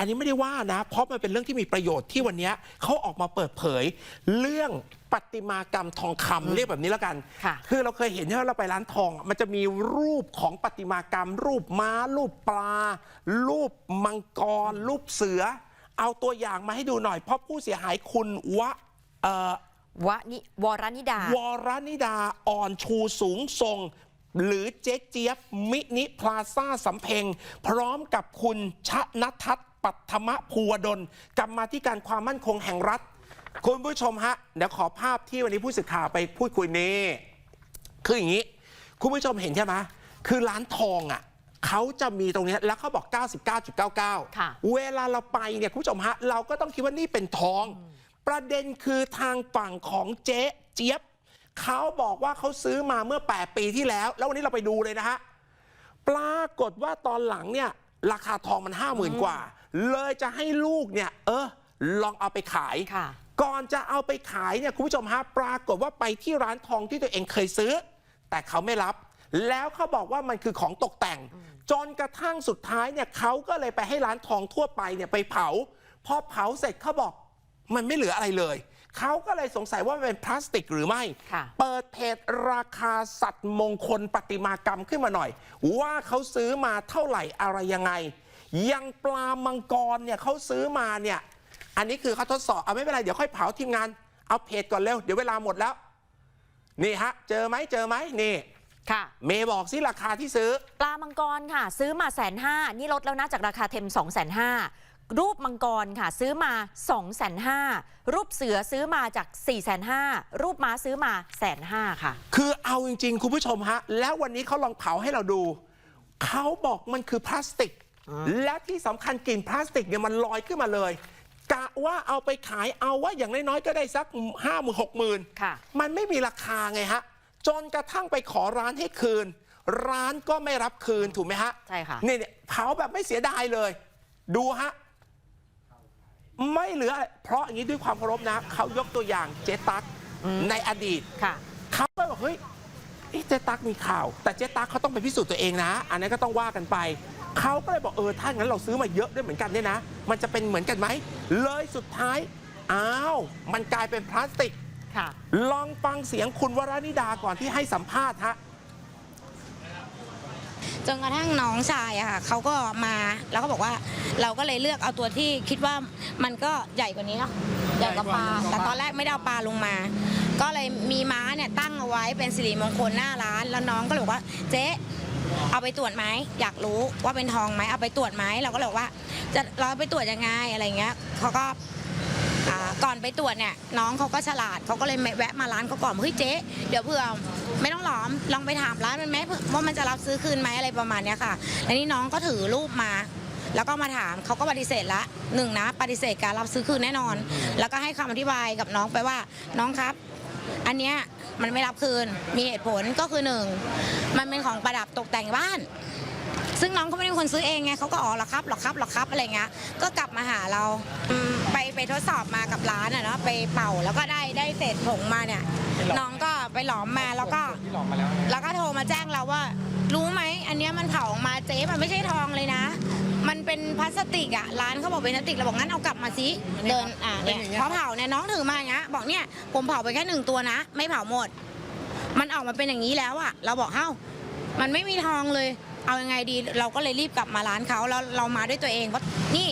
อันนี้ไม่ได้ว่านะ เพราะมันเป็นเรื่องที่มีประโยชน์ที่วันเนี้ยเขาออกมาเปิดเผย เรื่องประติมากรรมทองคำเรียกแบบนี้แล้วกันค่ะคือเราเคยเห็นใช่ไหมเราไปร้านทองอะมันจะมีรูปของประติมากรรม รูปม้า รูปปลา รูปมังกร รูปเสือ เอาตัวอย่างมาให้ดูหน่อย เพราะผู้เสียหายคุณวะเอ่อวะนิวรนิดา วรนิดาอ่อนชูสูงทรงหรือเจ๊เจี๊ยบ มินิพลาซ่าสำเพ็ง พร้อมกับคุณชนทัศน์ ปัทมภูวดลกรรมาธิการความมั่นคงแห่งรัฐ คุณผู้ชมฮะเดี๋ยวขอภาพที่วันนี้ผู้สื่อข่าวไปพูดคุยนี่คืออย่างนี้ คุณผู้ชมเห็นใช่ไหมคือร้านทองอะเขาจะมีตรงเนี้ยแล้วเขาบอก 99.99ค่ะเวลาเราไปเนี่ยคุณผู้ชมฮะเราก็ต้องคิดว่านี่เป็นทอง ประเด็นคือทางฝั่งของเจ๊เจี๊ยบเขาบอกว่าเขาซื้อมาเมื่อ 8 ปีที่แล้ว แล้ววันนี้เราไปดูเลยนะฮะ ปรากฏว่าตอนหลังเนี่ย ราคาทองมัน5 0,000กว่า เลยจะให้ลูกเนี่ย เออ ลองเอาไปขายค่ะก่อนจะเอาไปขายเนี่ยคุณผู้ชมฮะปรากฏว่าไปที่ร้านทองที่ตัวเองเคยซื้อ แต่เขาไม่รับ แล้วเขาบอกว่ามันคือของตกแต่ง จนกระทั่งสุดท้ายเนี่ยเขาก็เลยไปให้ร้านทองทั่วไปเนี่ยไปเผาพอเผาเสร็จเขาบอกมันไม่เหลืออะไรเลย เขาก็เลยสงสัยว่ามันเป็นพลาสติกหรือไม่ ค่ะเปิดเพจราคาสัตว์มงคลประติมากรรมขึ้นมาหน่อย ว่าเขาซื้อมาเท่าไหร่อะไรยังไงอยังปลามังกรเนี่ยเขาซื้อมาเนี่ย อันนี้คือเขาทดสอบเอาไม่เป็นไร เดี๋ยวค่อยเผาทีมงาน เอาเพจก่อนเร็ว เดี๋ยวเวลาหมดแล้ว นี่ฮะ เจอไหมเจอไหมนี่ ค่ะ เมย์บอกสิราคาที่ซื้อ ปลามังกรค่ะ ซื้อมาแสนห้านี่ลดแล้วนะจากราคาเต็ม2องแสนห้า รูปมังกรค่ะ ซื้อมา2องแสนห้ารูปเสือซื้อมาจาก4ี่แสนห้ารูปม้าซื้อมาแสนห้าค่ะ คือเอาจริง ๆ คุณผู้ชมฮะ แล้ววันนี้เขาลองเผาให้เราดู เขาบอกมันคือพลาสติก และที่สำคัญกลิ่นพลาสติกเนี่ยมันลอยขึ้นมาเลย กะว่าเอาไปขายเอาว่าอย่างน้อยๆก็ได้สักห้าหมื่นหกหมื่นค่ะ มันไม่มีราคาไงฮะ จนกระทั่งไปขอร้านให้คืน ร้านก็ไม่รับคืนถูกไหมฮะใช่ค่ะนี่เนี่ยเผาแบบไม่เสียดายเลย ดูฮะ ไม่เหลืออะไรเพราะอย่างนี้ด้วยความเคารพนะ เขายกตัวอย่างเจตักในอดีตค่ะเขาก็บอกเฮ้ยเอ๊ะเจ๊ตักมีข่าว แต่เจ๊ตักเขาต้องไปพิสูจน์ตัวเองนะ อันนั้นก็ต้องว่ากันไปเขาก็เลยบอกเออถ้างั้นเราซื้อมาเยอะด้วยเหมือนกันเนี่ยนะ มันจะเป็นเหมือนกันไหมเลยสุดท้ายอ้าวมันกลายเป็นพลาสติกค่ะลองฟังเสียงคุณวรานิดาก่อนที่ให้สัมภาษณ์ฮะ จนกระทั่งน้องชายอะค่ะเขาก็มาแล้วก็บอกว่าเราก็เลยเลือกเอาตัวที่คิดว่ามันก็ใหญ่กว่านี้เนาะใหญ่กว่าปลาแต่ตอนแรกไม่ได้เอาปลาลงมา ก็เลยมีม้าเนี่ยตั้งเอาไว้เป็นสิริมงคลหน้าร้าน แล้วน้องก็เลยบอกว่าเจ๊เอาไปตรวจไหมอยากรู้ว่าเป็นทองไหมเอาไปตรวจไหมเราก็เลยบอกว่า จะเราไปตรวจยังไงอะไรเงี้ยเขาก็อ่า ก่อนไปตรวจเนี่ยน้องเขาก็ฉลาดเขาก็เลยแวะมาร้านเขาก่อนเฮ้ยเจ๊เดี๋ยวเผื่อไม่ต้องหลอมลองไปถามร้านมันไหมเผื่อว่ามันจะรับซื้อคืนไหมอะไรประมาณเนี้ยค่ะแล้วนี่น้องก็ถือรูปมา แล้วก็มาถามเขาก็ปฏิเสธละหนึ่งนะ ปฏิเสธการรับซื้อคืนแน่นอน แล้วก็ให้คำอธิบายกับน้องไปว่าน้องครับ อันเนี้ยมันไม่รับคืนมีเหตุผลก็คือหนึ่งมันเป็นของประดับตกแต่งบ้านซึ่งน้องเขาไม่ได้เป็นคนซื้อเองไงเขาก็อ๋อเหรอครับเหรอครับเหรอครับอะไรเงี้ยก็กลับมาหาเราอืมไป ไปทดสอบมากับร้านอะเนาะไปเป่าแล้วก็ได้ได้เศษผงมาเนี่ย น้องก็ไปหลอมมาแล้วก็แล้วก็โทรมาแจ้งเราว่า รู้ไหมอันเนี้ยมันเผาออกมาเจ๊มันไม่ใช่ทองเลยนะ มันเป็นพลาสติกอะร้านเขาบอกเป็นพลาสติกเราบอกงั้นเอากลับมาสิเดินอะเนี่ยพอเผาเนี่ยน้องถือมาอย่างเงี้ยบอกเนี่ยผมเผาไปแค่หนึ่งตัวนะ ไม่เผาหมด มันออกมาเป็นอย่างนี้แล้วอะเราบอกเฮ้ามันไม่มีทองเลย เอายังไงดี เราก็เลยรีบกลับมาร้านเขาแล้วเรามาด้วยตัวเองเพราะนี่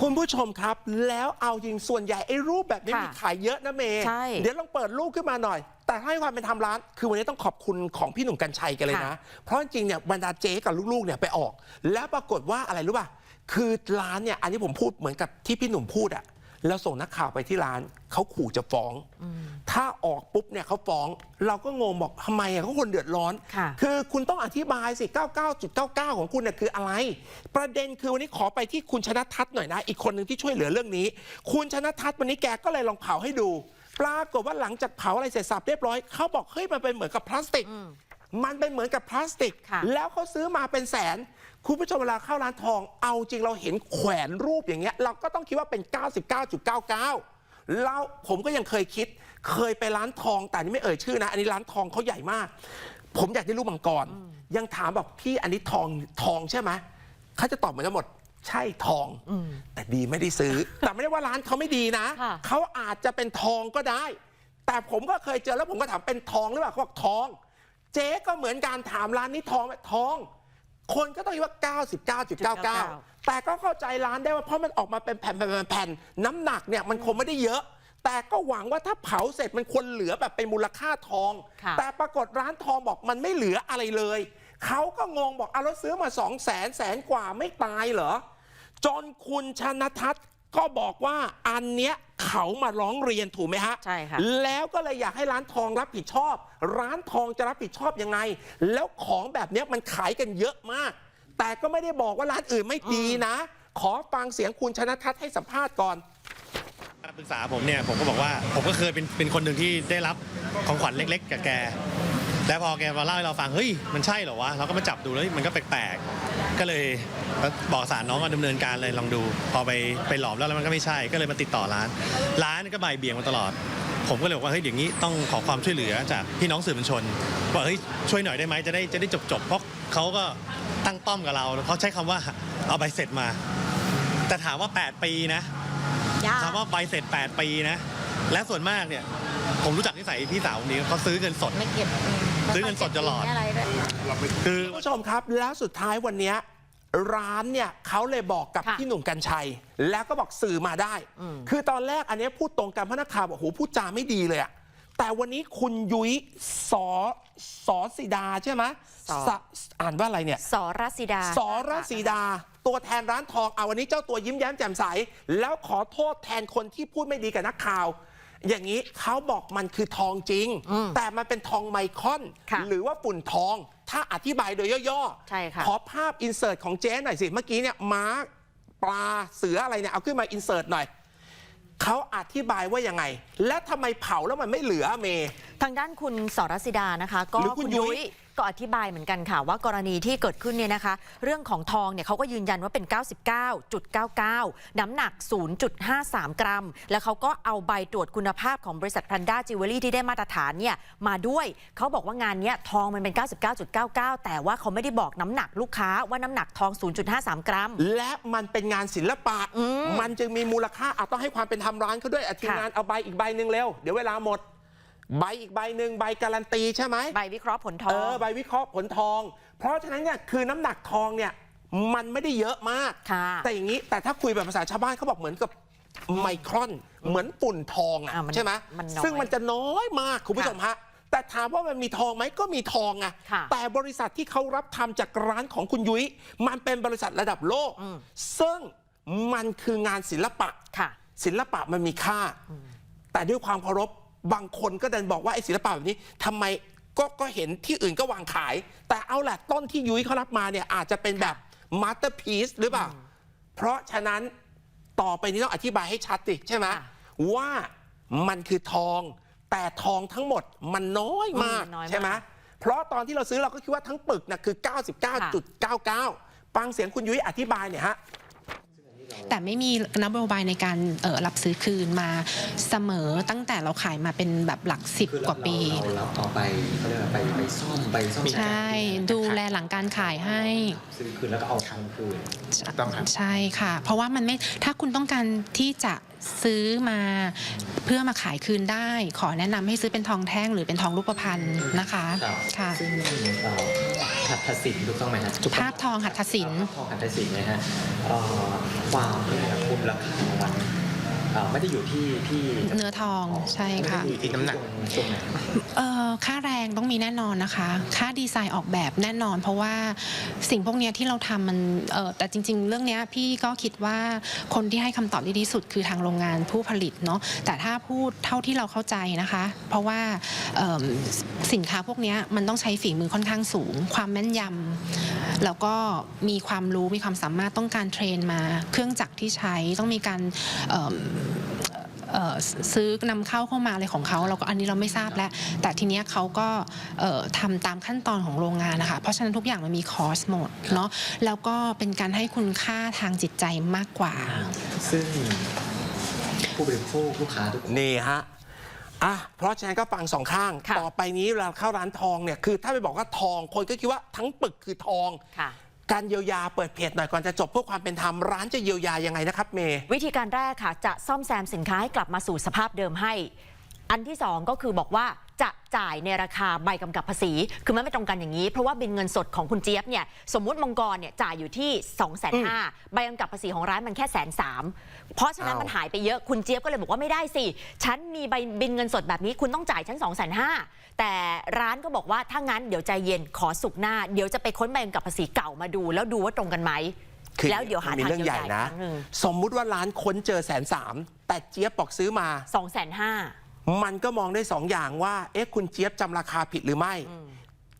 คุณผู้ชมครับ แล้วเอาจริงส่วนใหญ่ไอ้รูปแบบนี้ค่ะมีขายเยอะนะเมย์ใช่เดี๋ยวลองเปิดรูปขึ้นมาหน่อย แต่ให้ความเป็นธรรมร้าน คือวันนี้ต้องขอบคุณของพี่หนุ่มกัญชัยกันเลยนะเพราะจริงๆเนี่ยบรรดาเจ๊กับลูกๆเนี่ยไปออก แล้วปรากฏว่าอะไรรู้ป่ะคือร้านเนี่ยอันนี้ผมพูดเหมือนกับที่พี่หนุ่มพูดอะ แล้วส่งนักข่าวไปที่ร้านเขาขู่จะฟ้อง ถ้าออกปุ๊บเนี่ยเขาฟ้อง เราก็งงบอกทำไมอะเขาคนเดือดร้อนค่ะคือคุณต้องอธิบายสิ 99.99 ของคุณเนี่ยคืออะไร ประเด็นคือวันนี้ขอไปที่คุณชนะทัศน์หน่อยนะ อีกคนหนึ่งที่ช่วยเหลือเรื่องนี้ คุณชนะทัศน์วันนี้แกก็เลยลองเผาให้ดู ปรากฏว่าหลังจากเผาอะไรเสร็จสับเรียบร้อยเขาบอกเฮ้ยมันเป็นเหมือนกับพลาสติก มันเป็นเหมือนกับพลาสติกค่ะแล้วเขาซื้อมาเป็นแสน คุณผู้ชมเวลาเข้าร้านทอง เอาจริงเราเห็นแขวนรูปอย่างเงี้ย เราก็ต้องคิดว่าเป็น 99.99 แล้วผมก็ยังเคยคิด เคยไปร้านทองแต่อันนี้ไม่เอ่ยชื่อนะ อันนี้ร้านทองเขาใหญ่มาก ผมอยากได้รูปมังกร ยังถามบอกพี่อันนี้ทองทองใช่ไหมเขาจะตอบเหมือนกันหมดใช่ทองอืมแต่ดีไม่ได้ซื้อ แต่ไม่ได้ว่าร้านเขาไม่ดีนะค่ะเขาอาจจะเป็นทองก็ได้ แต่ผมก็เคยเจอแล้วผมก็ถามเป็นทองหรือเปล่าเขาบอกทอง เจ๊ก็เหมือนการถามร้านนี้ทองไหมทอง คนก็ต้องคิดว่า 99.99 แต่ก็เข้าใจร้านได้ว่าเพราะมันออกมาเป็นแผ่นๆแผ่นๆน้ำหนักเนี่ยมันคงไม่ได้เยอะ แต่ก็หวังว่าถ้าเผาเสร็จมันควรเหลือแบบเป็นมูลค่าทองค่ะแต่ปรากฏร้านทองบอกมันไม่เหลืออะไรเลย เขาก็งงบอกเอาแล้วซื้อมาสองแสนแสนกว่าไม่ตายเหรอจนคุณชนทัศน์ ก็บอกว่าอันเนี้ยเขามาร้องเรียนถูกไหมฮะใช่ค่ะแล้วก็เลยอยากให้ร้านทองรับผิดชอบ ร้านทองจะรับผิดชอบยังไง แล้วของแบบเนี้ยมันขายกันเยอะมาก แต่ก็ไม่ได้บอกว่าร้านอื่นไม่ดีนะ ขอฟังเสียงคุณชนทัศน์ให้สัมภาษณ์ก่อนปรึกษาผมเนี่ยผมก็บอกว่าผมก็เคยเป็นเป็นคนหนึ่งที่ได้รับของขวัญเล็ก ๆ กับแกแล้วพอแกมาเล่าให้เราฟังเฮ้ยมันใช่เหรอวะเราก็มาจับดูแล้วเฮ้ยมันก็แปลกๆ ก็เลยบอกสารน้องมาดำเนินการเลยลองดู พอไปไปหลอมแล้วแล้วมันก็ไม่ใช่ ก็เลยมาติดต่อร้าน ร้านก็บ่ายเบี่ยงมาตลอด ผมก็เลยบอกว่าเฮ้ยอย่างนี้ต้องขอความช่วยเหลือจากพี่น้องสื่อมวลชนว่าเฮ้ยช่วยหน่อยได้ไหมจะได้จะได้จบๆเพราะเขาก็ตั้งป้อมกับเราเขาใช้คำว่าเอาใบเสร็จมา แต่ถามว่า 8 ปีนะถามว่าใบเสร็จ 8 ปีนะ และส่วนมากเนี่ย ผมรู้จักนิสัยพี่สาวคนนี้เขาซื้อเงินสดไม่เก็บซื้อเงินสดตลอดอะไรด้วยคือคุณผู้ชมครับแล้วสุดท้ายวันเนี้ย ร้านเนี่ยเขาเลยบอกกับค่ะพี่หนุ่มกัญชัย แล้วก็บอกสื่อมาได้ อืม คือตอนแรกอันเนี้ยพูดตรงกันเพราะนักข่าวบอกโอ้โหพูดจาไม่ดีเลยอะแต่วันนี้คุณยุ้ยสอสอสีดาใช่ไหมสอ สะอ่านว่าอะไรเนี่ย สรศิดาสอรสีดา ตัวแทนร้านทองเอาวันนี้เจ้าตัวยิ้มแย้มแจ่มใส แล้วขอโทษแทนคนที่พูดไม่ดีกับนักข่าว อย่างนี้เขาบอกมันคือทองจริงอืมแต่มันเป็นทองไมครอน ค่ะ หรือว่าฝุ่นทอง ถ้าอธิบายโดยย่อๆ ใช่ค่ะ ขอภาพอินเสิร์ตของเจ๊หน่อยสิ เมื่อกี้เนี่ยม้าปลาเสืออะไรเนี่ยเอาขึ้นมาอินเสิร์ตหน่อย เขาอธิบายว่ายังไง และทำไมเผาแล้วมันไม่เหลือเม ทางด้านคุณสรศิดานะคะ ก็หรือคุณยุ้ยก็อธิบายเหมือนกันค่ะว่ากรณีที่เกิดขึ้นเนี่ยนะคะ เรื่องของทองเนี่ยเขาก็ยืนยันว่าเป็น 99.99 น้ำหนัก 0.53 กรัม แล้วเขาก็เอาใบตรวจคุณภาพของบริษัทพันด้าจิวเวลรี่ที่ได้มาตรฐานเนี่ยมาด้วยเขาบอกว่างานเนี้ยทองมันเป็น 99.99 แต่ว่าเขาไม่ได้บอกน้ำหนักลูกค้าว่าน้ำหนักทอง 0.53 กรัม และมันเป็นงานศิลปะอืมมันจึงมีมูลค่าอาต้องให้ความเป็นธรรมร้านเขาด้วยอะทีมค่ะงานเอาใบอีกใบหนึ่งเร็วเดี๋ยวเวลาหมด ใบอีกใบหนึ่งใบการันตีใช่ไหมใบวิเคราะห์ผลทอเองอใบวิเคราะห์ผลทอง เพราะฉะนั้นเนี่ยคือน้ำหนักทองเนี่ยมันไม่ได้เยอะมากค่ะแต่อย่างนี้แต่ถ้าคุยแบบภาษาชาวบ้านเขาบอกเหมือนกับไมครอน เหมือนฝุ่นทองอะอะมันใช่ไหมมันน้อยซึ่งมันจะน้อยมากคุณผู้ชมฮะแต่ถามว่ามันมีทองไหมก็มีทองอะค่ะแต่บริษัทที่เขารับทำจากร้านของคุณยุ้ยมันเป็นบริษัทระดับโลกอืมซึ่งมันคืองานศิลปะค่ะศิลปะมันมีค่า แต่ด้วยความเคารพ บางคนก็ดันบอกว่าไอ้ศิลปะแบบนี้ทำไมก็ก็เห็นที่อื่นก็วางขาย แต่เอาแหละต้นที่ยุ้ยเขารับมาเนี่ยอาจจะเป็นแบบมาสเตอร์พี e หรือเปล่า เพราะฉะนั้นต่อไปนี้ต้องอธิบายให้ชัดสิใช่ไหมค่ะว่ามันคือทอง แต่ทองทั้งหมดมันน้อยมากอืมน้อยมากใช่ไหมเพราะตอนที่เราซื้อเราก็คิดว่าทั้งปึกนะคือ 99.99 ฟังเสียงคุณยุ้ยอธิบายเนี่ยฮะ แต่ไม่มีนโยบายในการเอ่อรับซื้อคืนมาเสมอตั้งแต่เราขายมาเป็นแบบหลักสิบคือเรกว่าปีเราเราเอาไปเขาเรียกว่าไปไปซ่อมไปซ่อมใช่ดูแลหลังการขายให้ซื้อคืนแล้วก็เอาทองคืนต้องครับใช่ค่ะ เพราะว่ามันไม่ถ้าคุณต้องการที่จะ ซื้อมาเพื่อมาขายคืนได้ ขอแนะนำให้ซื้อเป็นทองแท่งหรือเป็นทองรูปพรรณนะคะครับค่ะ ซึ่งเอ่อหัตถศิลป์ถูกต้องไหมฮะภาพทองหัตถศิลป์ ภาพทองหัตถศิลป์นะฮะเอ่อความเนี่ยคุณราคาของมันเอ่อ ไม่ได้อยู่ที่ที่เนื้อทองใช่ค่ะไม่ได้อยู่ที่น้ำหนักตรงไหนเอ่อค่าแรงต้องมีแน่นอนนะคะ ค่าดีไซน์ออกแบบแน่นอน เพราะว่าสิ่งพวกเนี้ยที่เราทำมันเอ่อแต่จริง ๆ เรื่องเนี้ยพี่ก็คิดว่าคนที่ให้คำตอบที่ดีที่สุดคือทางโรงงานผู้ผลิตเนาะแต่ถ้าพูดเท่าที่เราเข้าใจนะคะ เพราะว่าเอิ่มสินค้าพวกเนี้ยมันต้องใช้ฝีมือค่อนข้างสูง ความแม่นยำ แล้วก็มีความรู้มีความสามารถต้องการเทรนมา เครื่องจักรที่ใช้ต้องมีการเอิ่มเอ่อซื้อนำเข้าเข้ามาอะไรของเขาเราก็อันนี้เราไม่ทราบแล้ว แต่ทีเนี้ยเขาก็เอ่อทำตามขั้นตอนของโรงงานนะคะ เพราะฉะนั้นทุกอย่างมันมีคอสหมดเนาะแล้วก็เป็นการให้คุณค่าทางจิตใจมากกว่า ซึ่งผู้บริโภคลูกค้าทุกคนนี่ฮะ อะเพราะฉะนั้นก็ฟังสองข้าง ค่ะต่อไปนี้เวลาเข้าร้านทองเนี่ยคือถ้าไปบอกว่าทองคนก็คิดว่าทั้งปึกคือทอง ค่ะ การเยียวยาเปิดเพจหน่อยก่อนจะจบเพื่อความเป็นธรรมร้านจะเยียวยายังไงนะครับเมย์ วิธีการแรกค่ะ จะซ่อมแซมสินค้าให้กลับมาสู่สภาพเดิมให้ อันที่สองก็คือบอกว่า จะจ่ายในราคาใบกำกับภาษี คือมันไม่ตรงกันอย่างนี้ เพราะว่าบินเงินสดของคุณเจี๊ยบเนี่ยสมมุติมังกรเนี่ยจ่ายอยู่ที่2องแสนห้าใบกำกับภาษีของร้านมันแค่แสนสามเพราะฉะนั้นอ้าวมันหายไปเยอะคุณเจี๊ยบก็เลยบอกว่าไม่ได้สิ ฉันมีใบบินเงินสดแบบนี้ คุณต้องจ่ายฉัน2องแสนห้าแต่ร้านก็บอกว่าถ้างั้นเดี๋ยวใจเย็นขอสุกร์หน้า เดี๋ยวจะไปค้นใบกำกับภาษีเก่ามาดู แล้วดูว่าตรงกันไหมคือแล้วเดี๋ยวหามีทางเรื่องเยียใหวญ่ยาอีกนะครั้งหนึ่งสมมุติว่าร้านค้นเจอแสนสามแต่เจี๊ยบบอกซื้อมาสองแสนห้า มันก็มองได้สองอย่างว่า เอ๊ะคุณเจี๊ยบจำราคาผิดหรือไม่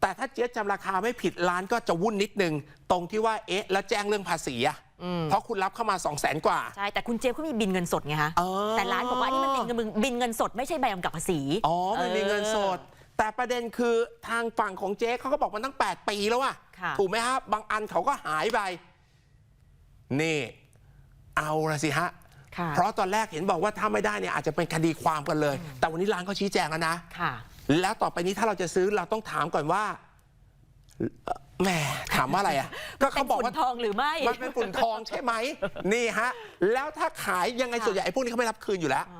แต่ถ้าเจี๊ยบจำราคาไม่ผิดร้านก็จะวุ่นนิดนึง ตรงที่ว่าเอ๊ะแล้วแจ้งเรื่องภาษีอะเพราะคุณรับเข้ามา 2 0 0แสนกว่า ใช่ แต่คุณเจี๊ยบเขามีบินเงินสดไงคะอ๋อแต่ร้านบอกว่านี่มันเป็นเงินบินเงินสดไม่ใช่ใบกำกับภาษี อ๋อ มันมีเงินสดเอแต่ประเด็นคือทางฝั่งของเจ๊เขาก็บอกมันตั้ง 8 ปีแล้วอะค่ะถูกไหมฮะบางอันเขาก็หายไป นี่ เอาละสิฮะค่ะ เพราะตอนแรกเห็นบอกว่าถ้าไม่ได้เนี่ยอาจจะเป็นคดีความกันเลย แต่วันนี้ร้านเขาชี้แจงแล้วนะค่ะแล้วต่อไปนี้ถ้าเราจะซื้อเราต้องถามก่อนว่าเอ่อแหมถามว่าอะไรอะ ก็เขาบอกเป็นว่าฝุ่นทองหรือไม่ มันเป็นฝุ่นทองใช่ไหม นี่ฮะ แล้วถ้าขายยังไงค่ะส่วนใหญ่ไอ้พวกนี้เขาไม่รับคืนอยู่แล้ว